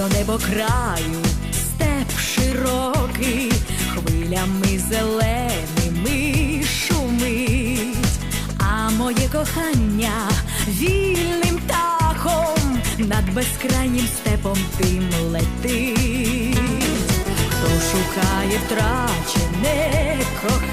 до небо краю степ широкий, хвилями зеленими шумить, а моє кохання вільним птахом над безкрайнім степом тим летить, хто шукає втрачене кохання.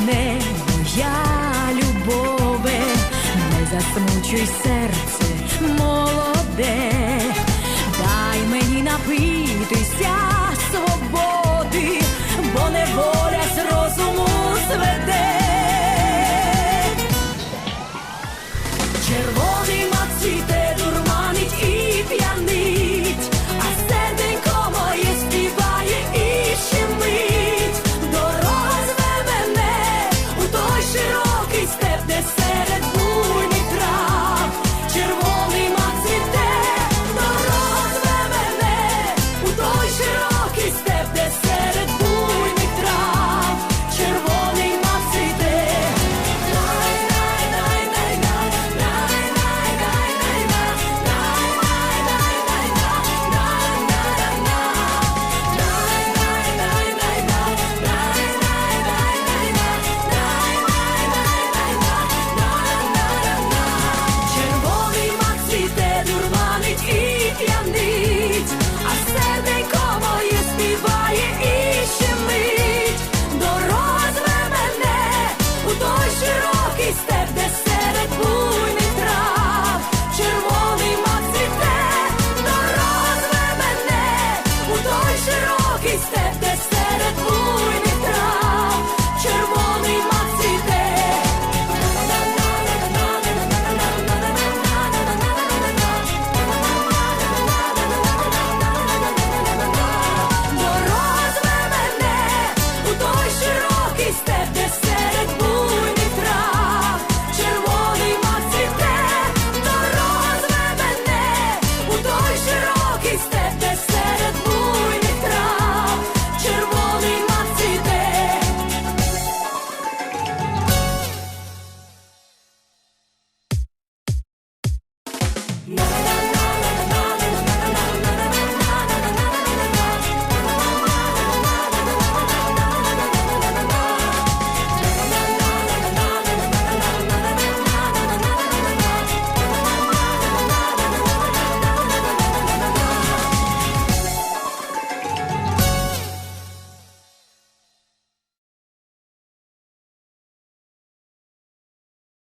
мене, моя любове, не засмучуй серце молоде. night.